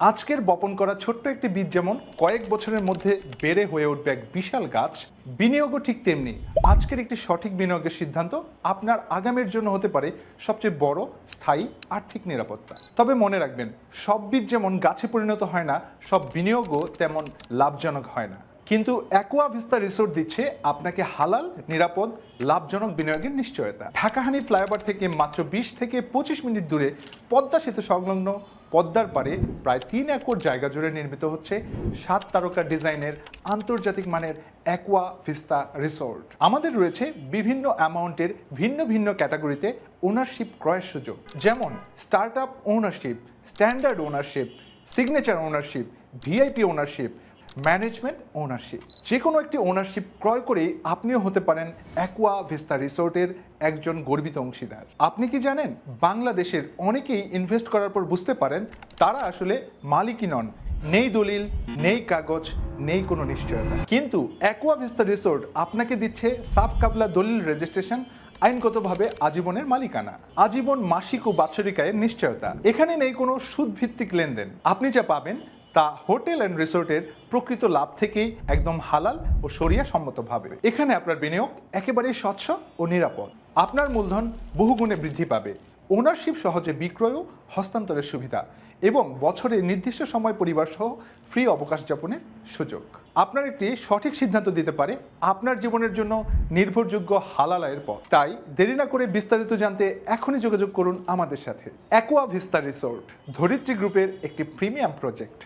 আজকের বপন করা ছোট্ট একটি বীজ যেমন কয়েক বছরের মধ্যে বেড়ে হয়ে উঠবে এক বিশাল গাছ, বিনিয়োগও ঠিক তেমনি। আজকের একটি সঠিক বিনিয়োগের সিদ্ধান্ত আপনার আগামের জন্য হতে পারে সবচেয়ে বড়, স্থায়ী, আর্থিক নিরাপত্তা। তবে মনে রাখবেন, সব বীজ যেমন গাছে পরিণত হয় না, সব বিনিয়োগও তেমন লাভজনক হয় না। কিন্তু অ্যাকোয়া ভিস্তা রিসোর্ট দিচ্ছে আপনাকে হালাল, নিরাপদ, লাভজনক বিনিয়োগের নিশ্চয়তা। ঢাকাহানি ফ্লাইওভার থেকে মাত্র বিশ থেকে পঁচিশ মিনিট দূরে পদ্মা সেতু সংলগ্ন পদ্মার পারে প্রায় তিন একর জায়গা জুড়ে নির্মিত হচ্ছে সাত তারকা ডিজাইনের আন্তর্জাতিক মানের অ্যাকোয়া ভিস্তা রিসোর্ট আমাদের রয়েছে বিভিন্ন অ্যামাউন্টের ভিন্ন ভিন্ন ক্যাটাগরিতে ওনারশিপ ক্রয়ের সুযোগ। যেমন start up ownership standard ownership signature ownership VIP ownership management ownership যে কোনো একটি ওনারশিপ ক্রয় করেই আপনিও হতে পারেন অ্যাকোয়া ভিস্তা রিসোর্টের একজন গর্বিত অংশীদার। আপনি কি জানেন, বাংলাদেশের অনেকেই ইনভেস্ট করার পর বুঝতে পারেন, তারা আসলে মালিকই নন। নেই দলিল, নেই কাগজ, নেই কোনো নিশ্চয়তা। কিন্তু অ্যাকোয়া ভিস্তা রিসোর্ট আপনাকে দিচ্ছে সাব কাবলা দলিল রেজিস্ট্রেশন আইনগতভাবে আজীবনের মালিকানা। আজীবন মাসিক ও বাৎসরিক আয়ের নিশ্চয়তা। এখানে নেই কোনো সুদ ভিত্তিক লেনদেন। আপনি যা পাবেন তা হোটেল অ্যান্ড রিসোর্টের প্রকৃত লাভ থেকেই একদম হালাল ও সরিয়া সম্মতভাবে এখানে আপনার বিনিয়োগ একেবারেই স্বচ্ছ ও নিরাপদ। আপনার মূলধন বহুগুণে বৃদ্ধি পাবে। ওনারশিপ সহজে বিক্রয় হস্তান্তরের সুবিধা এবং বছরের নির্দিষ্ট সময় পরিবার সহ ফ্রি অবকাশ যাপনের সুযোগ। আপনার একটি সঠিক সিদ্ধান্ত দিতে পারে আপনার জীবনের জন্য নির্ভরযোগ্য হালাল আয়ের পথ। তাই দেরি না করে বিস্তারিত জানতে এখনই যোগাযোগ করুন আমাদের সাথে। অ্যাকোয়া ভিস্তা রিসোর্ট ধরিত্রী গ্রুপের একটি প্রিমিয়াম প্রজেক্ট